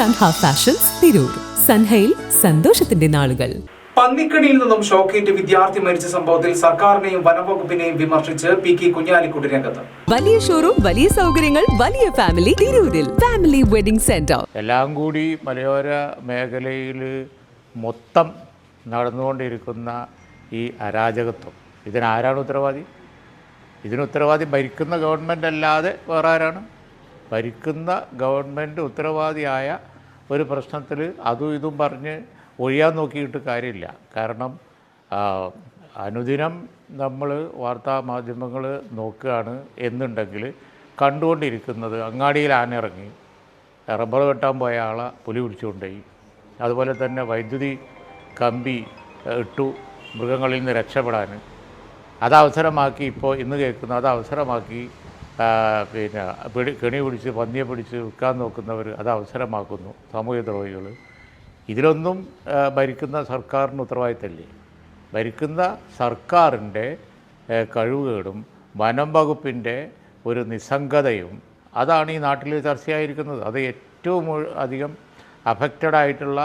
Fashions Tirur സൻഹയിൽ സന്തോഷത്തിന്റെ നാളുകൾ പന്നിക്കടിയിൽ നിന്നും ഷോക്കേറ്റ് വിദ്യാർത്ഥി മരിച്ച സംഭവത്തിൽ സർക്കാരിനെയും വനംവകുപ്പിനെയും വിമർശിച്ച് പി കെ കുഞ്ഞാലിക്കുട്ടി രംഗത്ത്. വലിയ ഷോറൂം വലിയ സൗകര്യങ്ങൾ വലിയ ഫാമിലി തിരൂരിൽ. ഫാമിലി വെഡിംഗ് സെന്റർ എല്ലാം കൂടി മലയോര മേഖലയിൽ മൊത്തം നടന്നുകൊണ്ടിരിക്കുന്ന ഈ അരാജകത്വം. ഇതിനാരാണ് ഉത്തരവാദി? ഇതിന് ഉത്തരവാദി ഭരിക്കുന്ന ഗവൺമെന്റ് അല്ലാതെ വേറെ ആരാണ്? ഭരിക്കുന്ന ഗവൺമെന്റ് ഉത്തരവാദിയായ ഒരു പ്രശ്നത്തിൽ അതും ഇതും പറഞ്ഞ് ഒഴിയാൻ നോക്കിയിട്ട് കാര്യമില്ല. കാരണം അനുദിനം നമ്മൾ വാർത്താ മാധ്യമങ്ങൾ നോക്കുകയാണ് എന്നുണ്ടെങ്കിൽ കണ്ടുകൊണ്ടിരിക്കുന്നത് അങ്ങാടിയിൽ ആനിറങ്ങി റബ്ബർ വെട്ടാൻ പോയ ആളെ പുലി പിടിച്ചുകൊണ്ടുപോയി. അതുപോലെ തന്നെ വൈദ്യുതി കമ്പി ഇട്ടു മൃഗങ്ങളിൽ നിന്ന് രക്ഷപ്പെടാൻ. അത് അവസരമാക്കി ഇപ്പോൾ ഇന്ന് കേൾക്കുന്നു അത് അവസരമാക്കി പിന്നെ പിടി കെണി പിടിച്ച് പന്നിയെ പിടിച്ച് വിൽക്കാൻ നോക്കുന്നവർ അത് അവസരമാക്കുന്നു സാമൂഹ്യ ദ്രോഹികൾ. ഇതിലൊന്നും ഭരിക്കുന്ന സർക്കാരിന് ഉത്തരവാദിത്തമില്ലേ? ഭരിക്കുന്ന സർക്കാരിന്റെ കഴിവുകേടും വനം വകുപ്പിന്റെ ഒരു നിസ്സംഗതയും അതാണ് ഈ നാട്ടിൽ ചർച്ചയായിരിക്കുന്നത്. അത് ഏറ്റവും അധികം അഫക്റ്റഡ് ആയിട്ടുള്ള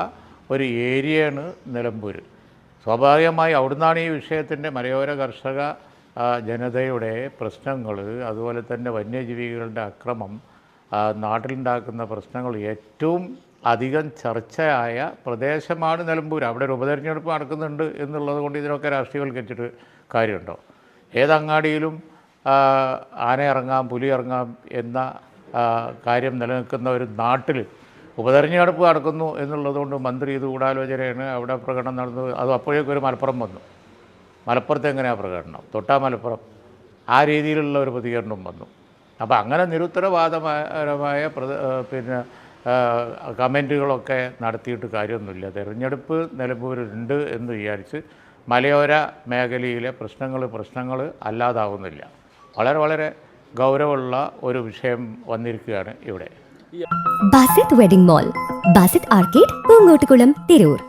ഒരു ഏരിയയാണ് നിലമ്പൂർ സ്വാഭാവികമായി അവിടുന്നാണ് ഈ വിഷയത്തിന്റെ മലയോര കർഷക ജനതയുടെ പ്രശ്നങ്ങൾ അതുപോലെ തന്നെ വന്യജീവികളുടെ അക്രമം നാട്ടിലുണ്ടാക്കുന്ന പ്രശ്നങ്ങൾ ഏറ്റവും അധികം ചർച്ചയായ പ്രദേശമാണ് നിലമ്പൂർ. അവിടെ ഒരു ഉപതെരഞ്ഞെടുപ്പ് നടക്കുന്നുണ്ട് എന്നുള്ളത് കൊണ്ട് ഇതിനൊക്കെ രാഷ്ട്രീയവൽക്കരിച്ചിട്ട് കാര്യമുണ്ടോ? ഏതങ്ങാടിയിലും ആന ഇറങ്ങാം പുലി ഇറങ്ങാം എന്ന കാര്യം നിലനിൽക്കുന്ന ഒരു നാട്ടിൽ ഉപതെരഞ്ഞെടുപ്പ് നടക്കുന്നു എന്നുള്ളതുകൊണ്ട് മന്ത്രി ഇത് ഗൂഢാലോചനയാണ് അവിടെ പ്രകടനം നടന്നു അത് അപ്പോഴേക്കും ഒരു മലപ്പുറം വന്നു. മലപ്പുറത്ത് എങ്ങനെയാണ് പ്രകടനം? തൊട്ടാ മലപ്പുറം. ആ രീതിയിലുള്ള ഒരു പ്രതികരണം വന്നു. അപ്പോൾ അങ്ങനെ നിരുത്തരവാദപരമായ പ്ര പിന്നെ കമന്റുകളൊക്കെ നടത്തിയിട്ട് കാര്യമൊന്നുമില്ല. തെരഞ്ഞെടുപ്പ് നിലമ്പൂരുണ്ട് എന്ന് വിചാരിച്ച് മലയോര മേഖലയിലെ പ്രശ്നങ്ങൾ പ്രശ്നങ്ങൾ അല്ലാതാവുന്നില്ല. വളരെ വളരെ ഗൗരവമുള്ള ഒരു വിഷയം വന്നിരിക്കുകയാണ് ഇവിടെ. Basith wedding mall Basith arcade Poongottukulam Tirur.